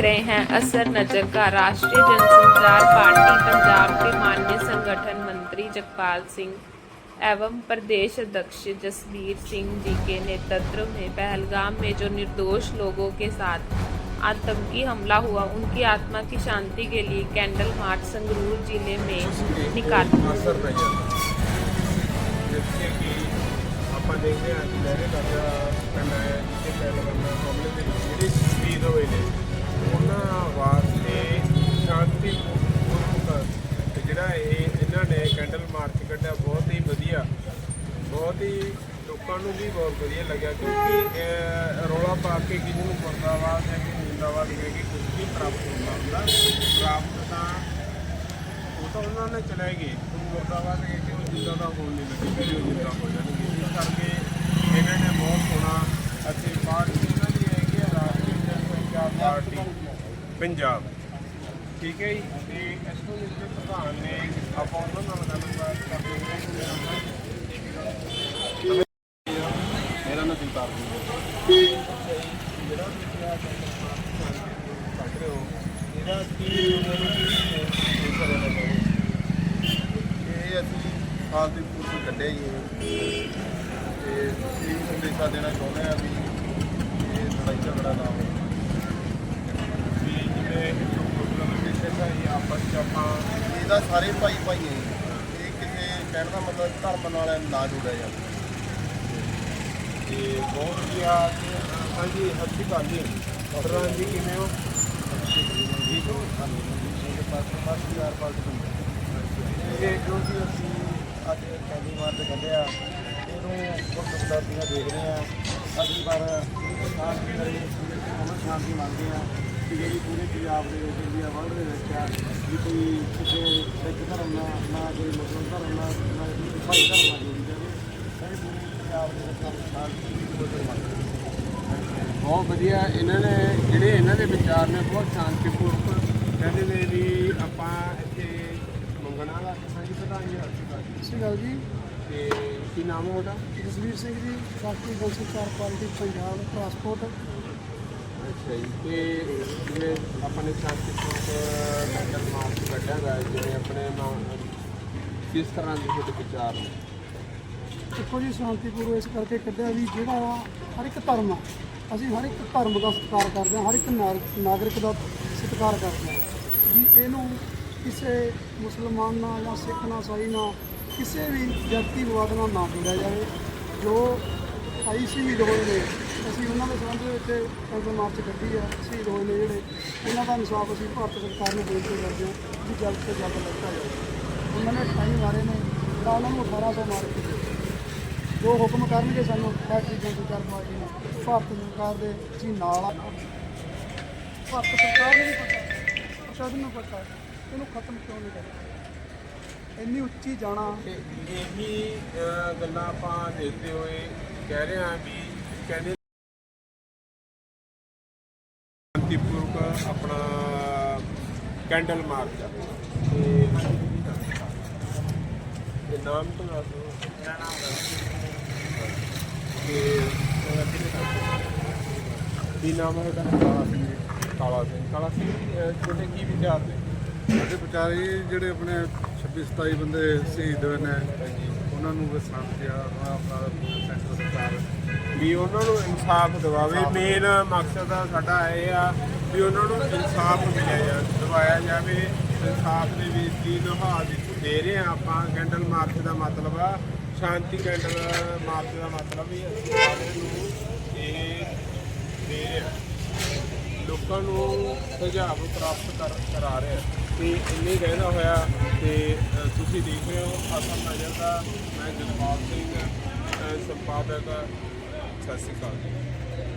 रहे हैं। असर नज़र का राष्ट्रीय जनसंचार पार्टी, पंजाब के माननीय संगठन मंत्री जगपाल सिंह एवं प्रदेश अध्यक्ष जसबीर सिंह जी के नेतृत्व में पहलगाम में जो निर्दोष लोगों के साथ आतंकी हमला हुआ, उनकी आत्मा की शांति के लिए कैंडल मार्च संगरूर ज़िले में निकाल ਇਹਨਾਂ ਮਾਰਚ ਕੱਢਿਆ ਬਹੁਤ ਹੀ ਵਧੀਆ। ਬਹੁਤ ਹੀ ਲੋਕਾਂ ਨੂੰ ਵੀ ਬਹੁਤ ਵਧੀਆ ਲੱਗਿਆ ਕਿਉਂਕਿ ਅਹ, ਰੌਲਾ ਪਾ ਕੇ ਕਿਸੇ ਨੂੰ ਮੁਰਦਾਬਾਦ ਜਾਂ ਕਿ ਜਿੰਦਾਬਾਦ ਕਹਿ ਕੇ ਕੁਝ ਵੀ ਪ੍ਰਾਪਤ ਹੁੰਦਾ ਹੁੰਦਾ ਪ੍ਰਾਪਤ ਤਾਂ ਉਹ ਤਾਂ ਉਹਨਾਂ ਨੇ ਚਲੇ ਗਏ। ਹੁਣ ਮੁਰਦਾਬਾਦ ਇਹ ਕਿ ਉਹ ਜਿੰਦਾ ਦਾ ਹੋਣ ਨਹੀਂ ਲੱਗੇ ਫਿਰ ਉਹ ਜਿੰਦਾ ਹੋ ਜਾਣਗੇ। ਇਸ ਕਰਕੇ ਇਹਨਾਂ ਨੇ ਬਹੁਤ ਸੋਹਣਾ ਅਤੇ ਪਾਰਟੀ ਇਹਨਾਂ ਦੀ ਹੈਗੀ ਹੈ ਰਾਸ਼ਟਰੀ ਜਨਸੰਖਿਆ ਪਾਰਟੀ ਪੰਜਾਬ। ਠੀਕ ਹੈ ਜੀ ਤੇ ਇਸ ਤੋਂ ਜਿਹੜੇ ਪ੍ਰਧਾਨ ਨੇ ਆਪਾਂ ਉਹਨਾਂ ਨਾਲ ਗੱਲਬਾਤ ਕਰਦੇ ਹਾਂ ਮੇਰਾ ਨਾਮ ਦਿਲਤਾਰ ਹੈ ਜਿਹੜਾ ਤੁਸੀਂ ਆ ਰਹੇ ਹੋ ਕੀ ਇਹ ਅਸੀਂ ਦੀ ਪੂਰੀ ਕੱਢਿਆ ਜੀ। ਤੇ ਇਹ ਸੰਦੇਸ਼ਾ ਦੇਣਾ ਚਾਹੁੰਦੇ ਆ ਵੀ ਇਹ ਲੜਾਈ ਝਗੜਾ ਨਾ ਹੋਵੇ ਵੀ ਜਿਵੇਂ ਪ੍ਰੋਬਲਮ ਕਿਸੇ ਦਾ ਹੀ ਆਪਸ ਚ ਆਪਾਂ ਇਹਦਾ ਸਾਰੇ ਭਾਈ ਭਾਈ ਜੀ। ਇਹ ਕਿਸੇ ਕਹਿਣ ਦਾ ਮਤਲਬ ਧਰਮ ਨਾਲ ਨਾ ਜੁੜਿਆ ਜਾਂਦਾ ਤੇ ਬਹੁਤ ਵਧੀਆ ਤੇ ਹਾਂਜੀ ਅੱਛੀ ਗੱਲ ਜੀ ਪ੍ਰਧਾਨ ਜੀ ਕਿਵੇਂ ਹੋ? ਠੀਕ ਹੋ ਇਹਦੇ ਪਾਸ ਪਾਸ ਯਾਰ ਪਾਸ ਇਹ ਜੋ ਕਿ ਅਸੀਂ ਅੱਜ ਕੈਦੀ ਮਾਰ ਤੇ ਕੱਢਿਆ ਇਹਨੂੰ ਬਹੁਤ ਦਰਦੀਆਂ ਦੇਖ ਰਹੇ ਆ। ਅਗਲੀ ਵਾਰ ਸ਼ਾਂਤੀ ਕਰੇ ਉਹਨਾਂ ਸ਼ਾਂਤੀ ਮੰਗਦੇ ਆ ਕਿ ਜਿਹੜੀ ਪੂਰੇ ਪੰਜਾਬ ਦੇ ਵਿੱਚ ਇੰਡੀਆ ਵਰਲਡ ਦੇ ਵਿੱਚ ਆ ਵੀ ਕੋਈ ਕਿਸੇ ਸਿੱਖ ਧਰਮ ਨਾਲ ਨਾ ਕੋਈ ਮੁਸਲਮਾਨ ਧਰਮ ਨਾਲ ਨਾ ਕੋਈ ਧਰਮ ਨਾਲ ਜੁੜੀ ਜਾਵੇ ਪੂਰੇ ਪੰਜਾਬ ਦੇ ਵਿੱਚ ਦੀ ਬਹੁਤ ਵਧੀਆ। ਇਹਨਾਂ ਨੇ ਜਿਹੜੇ ਇਹਨਾਂ ਦੇ ਵਿਚਾਰ ਨੇ ਬਹੁਤ ਸ਼ਾਂਤੀਪੂਰਵਕ ਕਹਿੰਦੇ ਨੇ ਵੀ ਆਪਾਂ ਇੱਥੇ ਮੰਗਣਾ ਦਾ ਹਾਂਜੀ ਪ੍ਰਧਾਨ ਜੀ ਸਤਿ ਸ਼੍ਰੀ ਅਕਾਲ ਜੀ। ਤੇ ਕੀ ਨਾਮ ਹੈ ਤੁਹਾਡਾ? ਜਸਵੀਰ ਸਿੰਘ ਜੀ ਰਾਸ਼ਟਰੀ ਜਨਸੰਚਾਰ ਪਾਰਟੀ ਪੰਜਾਬ ਟਰਾਂਸਪੋਰਟ ਅੱਛਾ ਜੀ, ਤੇ ਜਿਵੇਂ ਆਪਾਂ ਨੇ ਸ਼ਾਂਤੀਪੂਰਵਕ ਮੈਂਟਲ ਮਾਰਚ ਕੱਢਿਆ ਗਾ ਜਿਵੇਂ ਆਪਣੇ ਨਾ- ਕਿਸ ਤਰ੍ਹਾਂ ਦੇ ਤੁਹਾਡੇ ਵਿਚਾਰ ਨੇ? ਦੇਖੋ ਜੀ ਸ਼ਾਂਤੀ ਗੁਰੂ ਇਸ ਕਰਕੇ ਕੱਢਿਆ ਵੀ ਜਿਹੜਾ ਹਰ ਇੱਕ ਧਰਮ ਆ, ਅਸੀਂ ਹਰ ਇੱਕ ਧਰਮ ਦਾ ਸਤਿਕਾਰ ਕਰਦੇ ਹਾਂ, ਹਰ ਇੱਕ ਨਾਗਰਿਕ ਨਾਗਰਿਕ ਦਾ ਸਤਿਕਾਰ ਕਰਦੇ ਹਾਂ। ਵੀ ਇਹਨੂੰ ਕਿਸੇ ਮੁਸਲਮਾਨ ਨਾਲ ਜਾਂ ਸਿੱਖ ਨਾਲ ਸਾਈ ਨਾਲ ਕਿਸੇ ਵੀ ਵਿਅਕਤੀ ਵਿਵਾਦ ਨਾਲ ਨਾ ਜੋੜਿਆ ਜਾਵੇ, ਜੋ ਆਈ ਸ਼ਹੀਦ ਹੋਏ ਨੇ। ਅਸੀਂ ਉਹਨਾਂ ਦੇ ਸੰਬੰਧ ਵਿੱਚ ਕੈਂਸਲ ਮਾਰਚ ਕੱਢੀ ਆ, ਸ਼ਹੀਦ ਹੋਏ ਨੇ ਜਿਹੜੇ। ਉਹਨਾਂ ਦਾ ਇਨਸਾਫ ਅਸੀਂ ਭਾਰਤ ਸਰਕਾਰ ਨੂੰ ਬੇਨਤੀ ਕਰਦੇ ਹਾਂ ਕਿ ਜਲਦ ਤੋਂ ਜਲਦ ਲੱਗਾ ਜਾਵੇ। ਉਹਨਾਂ ਨੇ ਟਾਈਮ ਮਾਰੇ ਨੇ, ਤਾਂ ਉਹਨਾਂ ਨੂੰ 1800 ਮਾਰ ਕੇ ਦਿੱਤੇ। ਜੋ ਹੁਕਮ ਕਰਨਗੇ ਸਾਨੂੰ ਫੈਕਟਰੀ ਜਨਸੰਚਾਰ ਪਾਰਟੀ ਨੇ। ਭਾਰਤ ਸਰਕਾਰ ਦੇ ਜੀ ਨਾਲ ਆ। ਭਾਰਤ ਸਰਕਾਰ ਨੂੰ ਵੀ ਪਤਾ ਪ੍ਰਸ਼ਾਸਨ ਨੂੰ ਪਤਾ ਇਹਨੂੰ ਖਤਮ ਕਿਉਂ ਨਹੀਂ ਕਰਦਾ ਇੰਨੀ ਉੱਚੀ ਜਾਣਾ। ਇਹੀ ਗੱਲਾਂ ਆਪਾਂ ਦੇਖਦੇ ਹੋਏ ਕਹਿ ਰਹੇ ਹਾਂ ਵੀ ਕਹਿੰਦੇ ਸ਼ਾਂਤੀਪੂਰਵਕ ਆਪਣਾ ਕੈਂਡਲ ਮਾਰਚ ਆ। ਤੇ ਇਹ ਨਾਮ ਤੋਂ ਦੱਸ ਦਿਓ। ਮੇਰਾ ਨਾਮ ਤੇ ਕੀ ਨਾਮ ਹੈ ਤੁਹਾਡਾ ਕਾਲਾ ਸਿੰਘ। ਕਾਲਾ ਸਿੰਘ। ਕਾਲਾ ਸਿੰਘ ਅਹ, ਤੁਹਾਡੇ ਕੀ ਵਿਚਾਰ ਨੇ? ਸਾਡੇ ਵਿਚਾਰੇ ਜਿਹੜੇ ਆਪਣੇ 26 27 ਬੰਦੇ ਸ਼ਹੀਦ ਹੋਏ ਨੇ। ਉਹਨਾਂ ਨੂੰ ਵੀ ਸ਼ਾਂਤੀ ਆ ਆਪਣਾ ਸੈਂਟਰ ਸਰਕਾਰ ਵੀ ਉਹਨਾਂ ਨੂੰ ਇਨਸਾਫ ਦਿਵਾਵੇ। ਮੇਨ ਮਕਸਦ ਸਾਡਾ ਇਹ ਆ ਵੀ ਉਹਨਾਂ ਨੂੰ ਇਨਸਾਫ ਮਿਲਿਆ ਜਾ ਦਿਵਾਇਆ ਜਾਵੇ। ਇਨਸਾਫ ਦੇ ਵਿੱਚ ਦੀ ਨਿਭਾ ਦੇ ਦੇ ਰਹੇ ਆ ਆਪਾਂ। ਕੈਂਡਲ ਮਾਰਚ ਦਾ ਮਤਲਬ ਆ। ਸ਼ਾਂਤੀ ਕੈਂਡਲ ਮਾਰਚ ਦਾ ਮਤਲਬ ਵੀ ਅਸੀਂ ਨੂੰ ਇਹ ਦੇ ਰਹੇ ਆ। ਲੋਕਾਂ ਨੂੰ ਸੁਝਾਅ ਪ੍ਰਾਪਤ ਕਰ, ਕਰਾ ਰਹੇ ਆ ਤੇ ਇੰਨੇ ਕਹਿਣਾ ਹੋਇਆ ਤੇ ਤੁਸੀਂ ਦੇਖ ਰਹੇ ਹੋ ਅਸਲ ਨਜ਼ਰ ਦਾ ਮੈਂ ਜਗਪਾਲ ਸਿੰਘ ਸੰਪਾਦਕ ਸਤਿ ਸ਼੍ਰੀ ਅਕਾਲ ਜੀ।